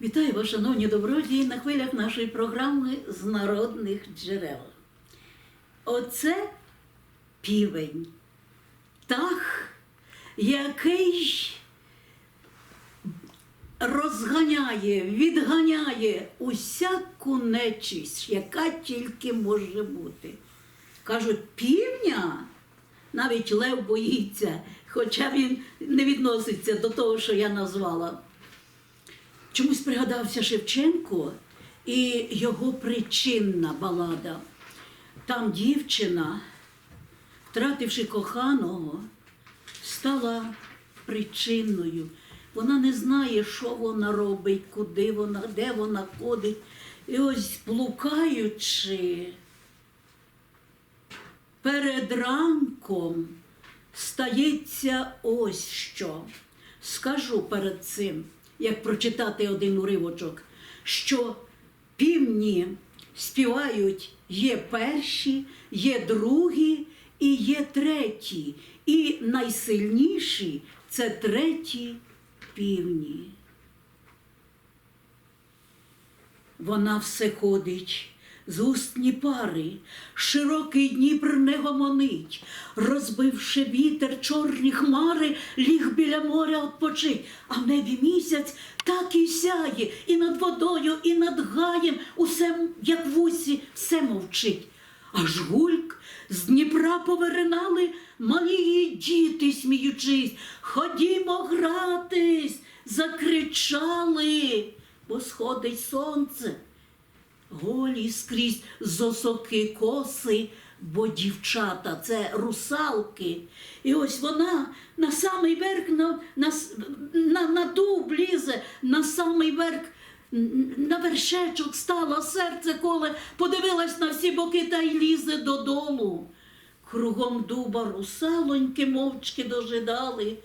Вітаю вас, шановні добродії, на хвилях нашої програми з народних джерел. Оце півень, птах, який розганяє, відганяє усяку нечисть, яка тільки може бути. Кажуть, півня навіть лев боїться, хоча він не відноситься до того, що я назвала. Чомусь пригадався Шевченко і його причинна балада. Там дівчина, втративши коханого, стала причинною. Вона не знає, що вона робить, куди вона, де вона ходить. І ось блукаючи перед ранком стається ось що. Скажу перед цим, як прочитати один уривочок, що півні співають є перші, є другі і є треті. І найсильніші це треті півні. Вона все ходить з устні пари, широкий Дніпр не гомонить, розбивши вітер чорні хмари, ліг біля моря odpoчить, а в небі місяць так і сяє, і над водою, і над гаєм, усе, як в усі, все мовчить. Аж гульк з Дніпра поверинали малі діти, сміючись. Ходімо гратись, закричали, бо сходить сонце. Голі скрізь зосоки коси, бо дівчата це русалки. І ось вона на самий верх на, на, на, на дуб лізе, на самий верх на вершечок стала серце коле, подивилась на всі боки та й лізе додолу. Кругом дуба русалоньки мовчки дожидали,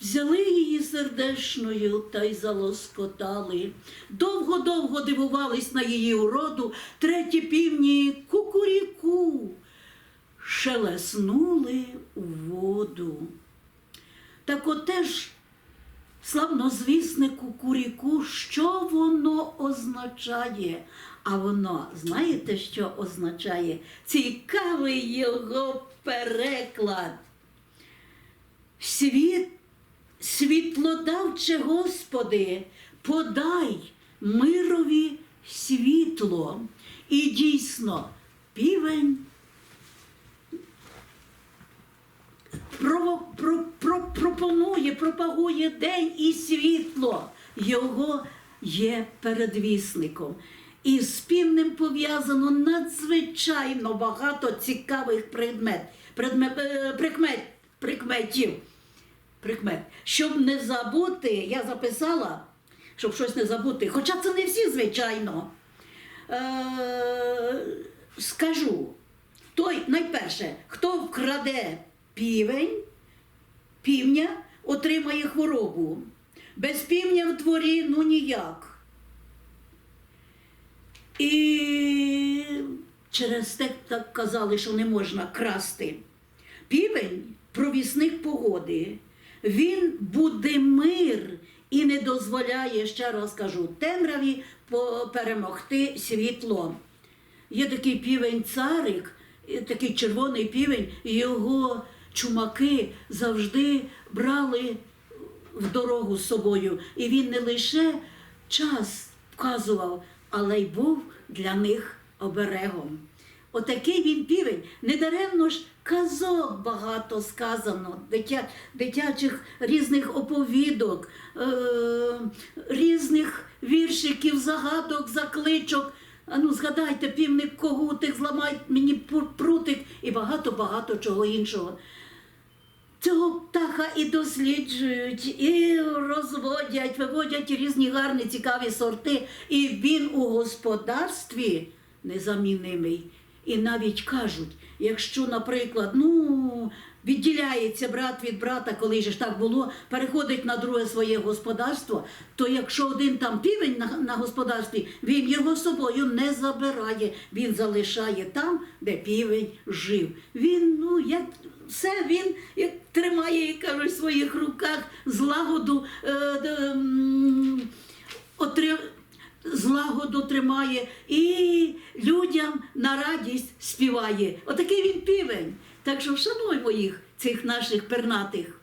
взяли її сердешною та й залоскотали. Довго-довго дивувались на її уроду, треті півні кукуріку, шелеснули у воду. Так отеж славнозвісне кукуріку, що воно означає? А воно, знаєте, що означає? Цікавий його переклад. Світ, світлодавче Господи, подай мирові світло. І дійсно, півень про, про, про, пропонує, пропагує день і світло. Його є передвісником. І з півнем пов'язано надзвичайно багато цікавих предмет, предмет, е, прикмет, прикметів. Прикмет. Щоб не забути, я записала, щоб щось не забути, хоча це не всі, звичайно. Е, скажу, той найперше, хто вкраде півень, півня отримає хворобу. Без півня в дворі ну ніяк. І через те так казали, що не можна красти. Півень провісник погоди. Він буде мир і не дозволяє, ще раз кажу, темряві перемогти світло. Є такий півень царик, такий червоний півень, його чумаки завжди брали в дорогу з собою. І він не лише час вказував, але й був для них оберегом. Отакий він півень. Недаремно ж казок багато сказано, дитя, дитячих різних оповідок, е, різних віршиків, загадок, закличок. А ну згадайте, півник когутик, зламай мені прутик і багато-багато чого іншого. Цього птаха і досліджують, і розводять, виводять різні гарні цікаві сорти. І він у господарстві незамінимий. І навіть кажуть, якщо, наприклад, ну, відділяється брат від брата, коли ж так було, переходить на друге своє господарство, то якщо один там півень на, на господарстві, він його собою не забирає, він залишає там, де півень жив. Він, ну, як все він як тримає, як кажуть, в своїх руках злагоду. Е, де, м, отри- лагоду тримає і людям на радість співає. Отакий він півень. Так що вшануймо їх, цих наших пернатих.